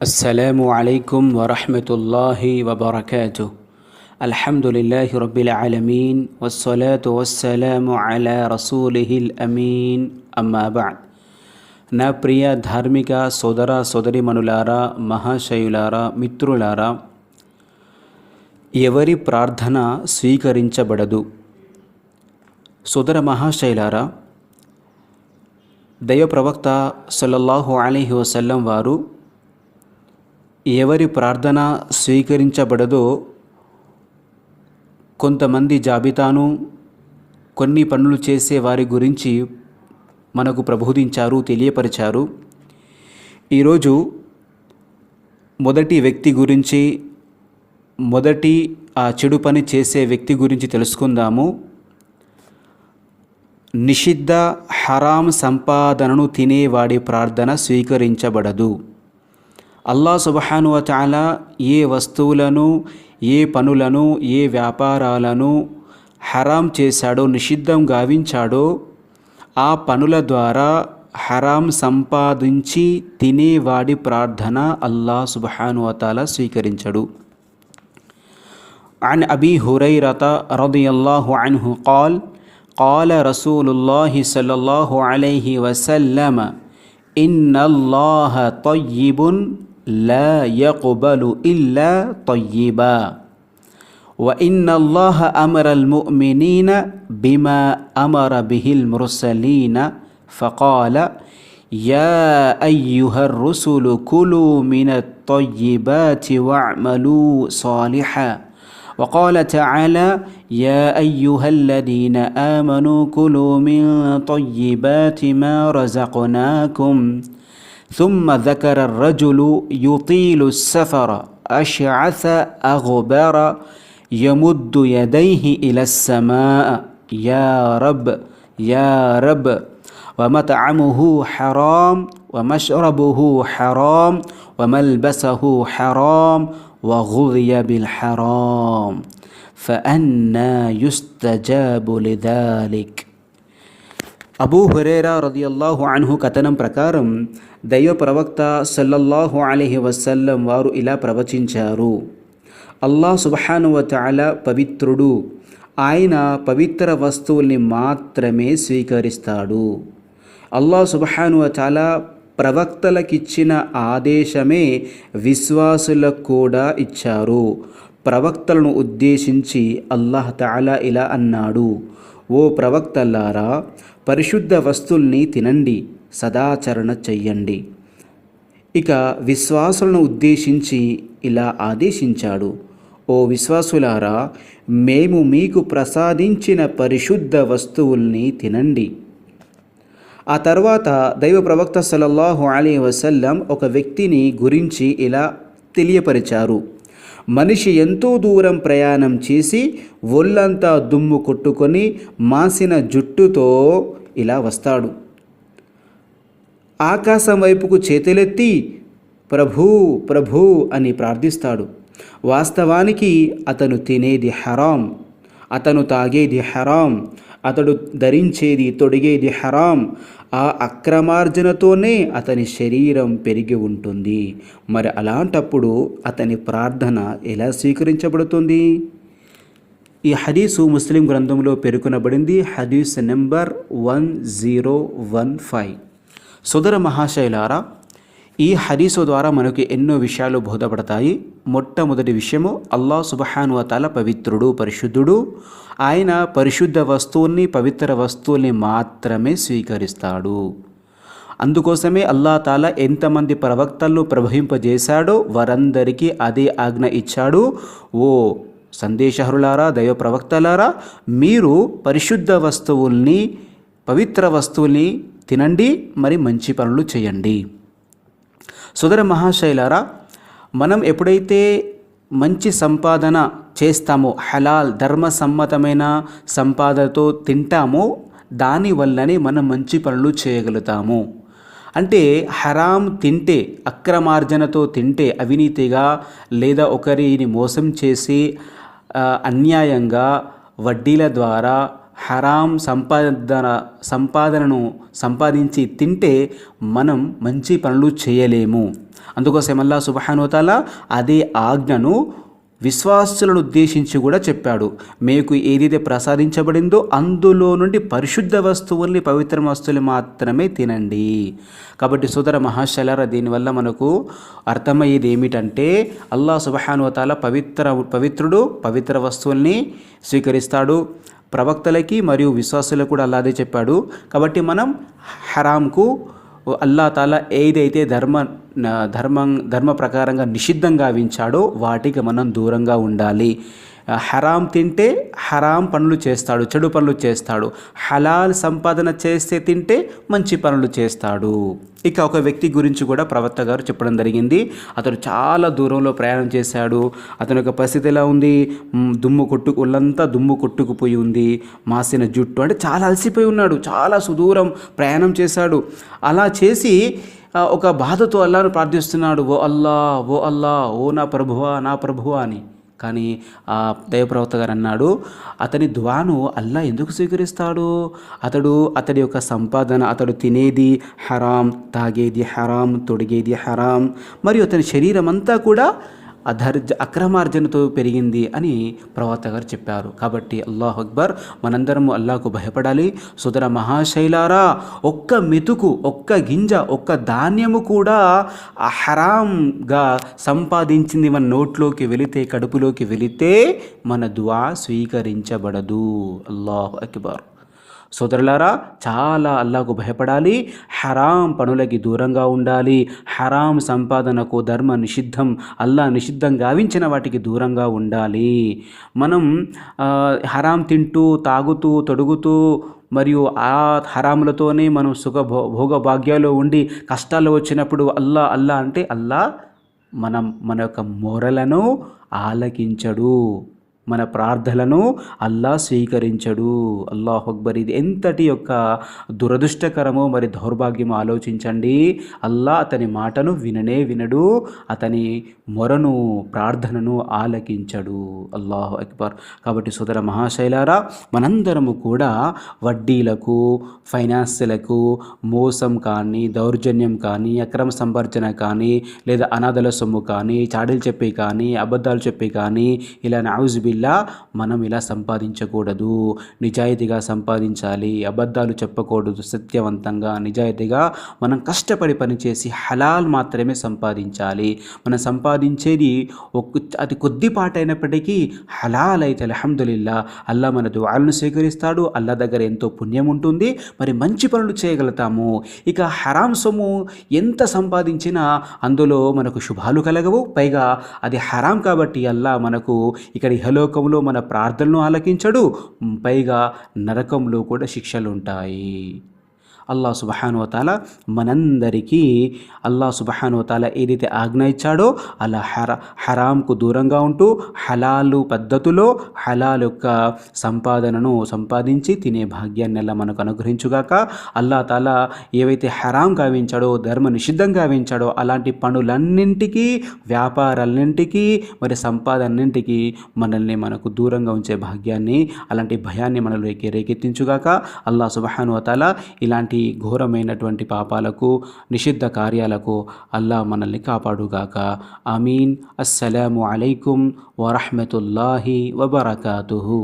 السلام عليكم ورحمة الله وبركاته الحمد لله رب العالمين والصلاة والسلام على رسوله الأمين أما بعد నా ప్రియ ధార్మిక సోదర సోదరిమణులారా మహాశయులారా మిత్రులారా ఎవరి ప్రార్థన స్వీకరించబడదు సోదర మహాశైలారా దైవ ప్రవక్త సల్లల్లాహు అలీహి వసల్లం వారు ఎవరి ప్రార్థన స్వీకరించబడదో కొంతమంది జాబితాను కొన్ని పనులు చేసే వారి గురించి మనకు ప్రబోధించారు తెలియపరిచారు. ఈరోజు మొదటి వ్యక్తి గురించి మొదటి ఆ చెడు పని చేసే వ్యక్తి గురించి తెలుసుకుందాము. నిషిద్ధ హరాం సంపాదనను తినేవాడి ప్రార్థన స్వీకరించబడదు. అల్లా సుబహాను తాలా ఏ వస్తువులను ఏ పనులను ఏ వ్యాపారాలను హరాం చేశాడో నిషిద్ధం గావించాడో ఆ పనుల ద్వారా హరాం సంపాదించి తినేవాడి ప్రార్థన అల్లా సుబహాను తాలా స్వీకరించడు عن أبي هريرة رضي الله عنه قال قال رسول الله صلى الله عليه وسلم إن الله طيب لا يقبل إلا طيبا. وإن الله أمر المؤمنين بما أمر به المرسلين فقال يا أيها الرسل كلوا من الطيبات واعملوا صالحا. وقال تعالى يا أيها الذين آمنوا كلوا من طيبات ما رزقناكم ثم ذكر الرجل يطيل السفر أشعث أغبر يمد يديه إلى السماء يا رب يا رب. ومطعمه حرام ومشربه حرام وملبسه حرام وغذي بالحرام. فأنا يستجاب لذلك. అబూ హురేరా రదియల్లాహు అన్హు కథనం ప్రకారం దైవ ప్రవక్త సల్లల్లాహు అలీహి వసల్లం వారు ఇలా ప్రవచించారు. అల్లా సుబహానువతాల పవిత్రుడు. ఆయన పవిత్ర వస్తువుల్ని మాత్రమే స్వీకరిస్తాడు. అల్లా సుబహానువతాల ప్రవక్తలకిచ్చిన ఆదేశమే విశ్వాసులకు కూడా ఇచ్చారు. ప్రవక్తలను ఉద్దేశించి అల్లాహ్ తాలా ఇలా అన్నాడు. ఓ ప్రవక్తల్లారా పరిశుద్ధ వస్తువుల్ని తినండి సదాచరణ చెయ్యండి. ఇక విశ్వాసులను ఉద్దేశించి ఇలా ఆదేశించాడు. ఓ విశ్వాసులారా మేము మీకు ప్రసాదించిన పరిశుద్ధ వస్తువుల్ని తినండి. ఆ తర్వాత దైవ ప్రవక్త సల్లల్లాహు అలీ వసల్లం ఒక వ్యక్తిని గురించి ఇలా తెలియపరిచారు. మనిషి ఎంతో దూరం ప్రయాణం చేసి ఒళ్ళంతా దుమ్ము కొట్టుకొని మాసిన జుట్టుతో ఇలా వస్తాడు. ఆకాశం వైపుకు చేతులెత్తి ప్రభూ ప్రభూ అని ప్రార్థిస్తాడు. వాస్తవానికి అతను తినేది హరాం. అతను తాగేది హరాం అతడు ధరించేది తొడిగేది హరాం. ఆ అక్రమార్జనతోనే అతని శరీరం పెరిగి ఉంటుంది. మరి అలాంటప్పుడు అతని ప్రార్థన ఎలా స్వీకరించబడుతుంది? ఈ హదీసు ముస్లిం గ్రంథంలో పేర్కొనబడింది హదీస్ number one zero one five. సుదర మహాశైలారా ఈ హరీసు ద్వారా మనకు ఎన్నో విషయాలు బోధపడతాయి. మొట్టమొదటి విషయము అల్లా సుబహాను పవిత్రుడు పరిశుద్ధుడు. ఆయన పరిశుద్ధ వస్తువుల్ని పవిత్ర వస్తువుల్ని మాత్రమే స్వీకరిస్తాడు. అందుకోసమే అల్లా తాల ఎంతమంది ప్రవక్తలను ప్రభవింపజేశాడో వారందరికీ అదే ఆజ్ఞ ఇచ్చాడు. ఓ సందేశహరులారా దైవ ప్రవక్తలారా మీరు పరిశుద్ధ వస్తువుల్ని పవిత్ర వస్తువుల్ని తినండి మరి మంచి పనులు చేయండి. సుదర మహాశైలారా మనం ఎప్పుడైతే మంచి సంపాదన చేస్తామో హలాల్ ధర్మసమ్మతమైన సంపాదనతో తింటామో దానివల్లనే మనం మంచి పనులు చేయగలుగుతాము. అంటే హరాం తింటే అక్రమార్జనతో తింటే అవినీతిగా లేదా ఒకరిని మోసం చేసి అన్యాయంగా వడ్డీల ద్వారా హరాం సంపాదన సంపాదనను సంపాదించి తింటే మనం మంచి పనులు చేయలేము. అందుకోసం అల్లా సుబహానోతాల అదే ఆజ్ఞను విశ్వాసులను ఉద్దేశించి కూడా చెప్పాడు. మీకు ఏదైతే ప్రసాదించబడిందో అందులో నుండి పరిశుద్ధ వస్తువుల్ని పవిత్ర వస్తువులు మాత్రమే తినండి. కాబట్టి సోదర మహాశలర దీనివల్ల మనకు అర్థమయ్యేది ఏమిటంటే అల్లా సుబహానువతాల పవిత్ర పవిత్రుడు పవిత్ర వస్తువుల్ని స్వీకరిస్తాడు. ప్రవక్తలకి మరియు విశ్వాసులకు కూడా అల్లాదే చెప్పాడు. కాబట్టి మనం హరాంకు అల్లా తాలా ఏదైతే ధర్మ ధర్మం ధర్మ ప్రకారంగా నిషిద్ధంగా వించాడో వాటికి మనం దూరంగా ఉండాలి. హరాం తింటే హరాం పనులు చేస్తాడు చెడు పనులు చేస్తాడు. హలాల్ సంపాదన చేస్తే తింటే మంచి పనులు చేస్తాడు. ఇక ఒక వ్యక్తి గురించి కూడా ప్రవక్త గారు చెప్పడం జరిగింది. అతను చాలా దూరంలో ప్రయాణం చేశాడు. అతని యొక్క పరిస్థితి ఎలా ఉంది? దుమ్ము కొట్టు ఒళ్ళంతా దుమ్ము కొట్టుకుపోయి ఉంది. మాసిన జుట్టు అంటే చాలా అలసిపోయి ఉన్నాడు. చాలా సుదూరం ప్రయాణం చేశాడు. అలా చేసి ఒక బాధతో అల్లాను ప్రార్థిస్తున్నాడు. ఓ అల్లా ఓ అల్లా ఓ నా ప్రభువా నా ప్రభువా అని. కానీ ఆ దైవప్రవక్త గారు అన్నాడు అతని దువాను అల్లా ఎందుకు స్వీకరిస్తాడు? అతడు అతడి యొక్క సంపాదన అతడు తినేది హరాం తాగేది హరాం తొడిగేది హరాం మరియు అతని శరీరం అంతా కూడా అధర్జ అక్రమార్జనతో పెరిగింది అని ప్రవక్త గారు చెప్పారు. కాబట్టి అల్లాహ్ అక్బర్ మనందరము అల్లాహకు భయపడాలి. సుదర మహాశైలారా ఒక్క మెతుకు ఒక్క గింజ ఒక్క ధాన్యము కూడా హరాంగా సంపాదించింది మన నోట్లోకి వెళితే కడుపులోకి వెళితే మన దువా స్వీకరించబడదు. అల్లాహ్ అక్బర్. సోదరులారా చాలా అల్లాకు భయపడాలి హరాం పనులకి దూరంగా ఉండాలి హరాం సంపాదనకు ధర్మ నిషిద్ధం అల్లా నిషిద్ధం గావించిన వాటికి దూరంగా ఉండాలి. మనం హరాం తింటూ తాగుతూ తొడుగుతూ మరియు ఆ హరాములతోనే మనం సుఖ భోగ భాగ్యాలు ఉండి కష్టాలు వచ్చినప్పుడు అల్లా అల్లా అంటే అల్లా మనం మన యొక్క మొరలను ఆలకించడు. మన ప్రార్థనను అల్లా స్వీకరించడు. అల్లాహ్ అక్బర్. ఇది ఎంతటి యొక్క దురదృష్టకరమో మరి దౌర్భాగ్యమో ఆలోచించండి. అల్లా అతని మాటను విననే వినడు అతని మొరను ప్రార్థనను ఆలకించడు. అల్లాహ్ అక్బర్. కాబట్టి సుదర మహాశైలారా మనందరము కూడా వడ్డీలకు ఫైనాన్స్లకు మోసం కానీ దౌర్జన్యం కానీ అక్రమ సంభర్జన కానీ లేదా అనాథల సొమ్ము కానీ చాడీలు చెప్పి కానీ అబద్ధాలు చెప్పి కానీ ఇలా నావుజుబిల్ ఇలా మనం ఇలా సంపాదించకూడదు. నిజాయితీగా సంపాదించాలి. అబద్ధాలు చెప్పకూడదు సత్యవంతంగా. నిజాయితీగా మనం కష్టపడి పనిచేసి హలాల్ మాత్రమే సంపాదించాలి. మనం సంపాదించేది ఒక అది కొద్దిపాటైనప్పటికీ హలాల్ అయితే అలహమ్దుల్లా అల్లా మన దువాలను స్వీకరిస్తాడు. అల్లా దగ్గర ఎంతో పుణ్యం ఉంటుంది. మరి మంచి పనులు చేయగలుగుతాము. ఇక హరాం సొమ్ము ఎంత సంపాదించినా అందులో మనకు శుభాలు కలగవు. పైగా అది హరాం కాబట్టి అల్లా మనకు ఇక్కడ హలో లోకంలో మన ప్రార్థనను ఆలకించడు పైగా నరకంలో కూడా శిక్షలుంటాయి. అల్లా సుబహానువతాల మనందరికీ అల్లా సుబహానువతాల ఏదైతే ఆజ్ఞ ఇచ్చాడో అలా హర హరాంకు దూరంగా ఉంటూ హలాలు పద్ధతిలో హలాల్ యొక్క సంపాదనను సంపాదించి తినే భాగ్యాన్ని అలా మనకు అనుగ్రహించుగాక అల్లా తాలా ఏవైతే హరాం గావించాడో ధర్మ నిషిద్ధం గావించాడో అలాంటి పనులన్నింటికీ వ్యాపారాలన్నింటికీ మరి సంపాదన్నింటికీ మనల్ని మనకు దూరంగా ఉంచే భాగ్యాన్ని అలాంటి భయాన్ని మనలోకి రేకెత్తించుగాక అల్లా సుబహానువతాల ఇలాంటి ఘోరమైనటువంటి పాపాలకు నిషిద్ధ కార్యాలకు అల్లా మనల్ని కాపాడుగాక. అమీన్ అస్సలం అలైకుం వరహమతుల్లాహి వబర్కాతుహు.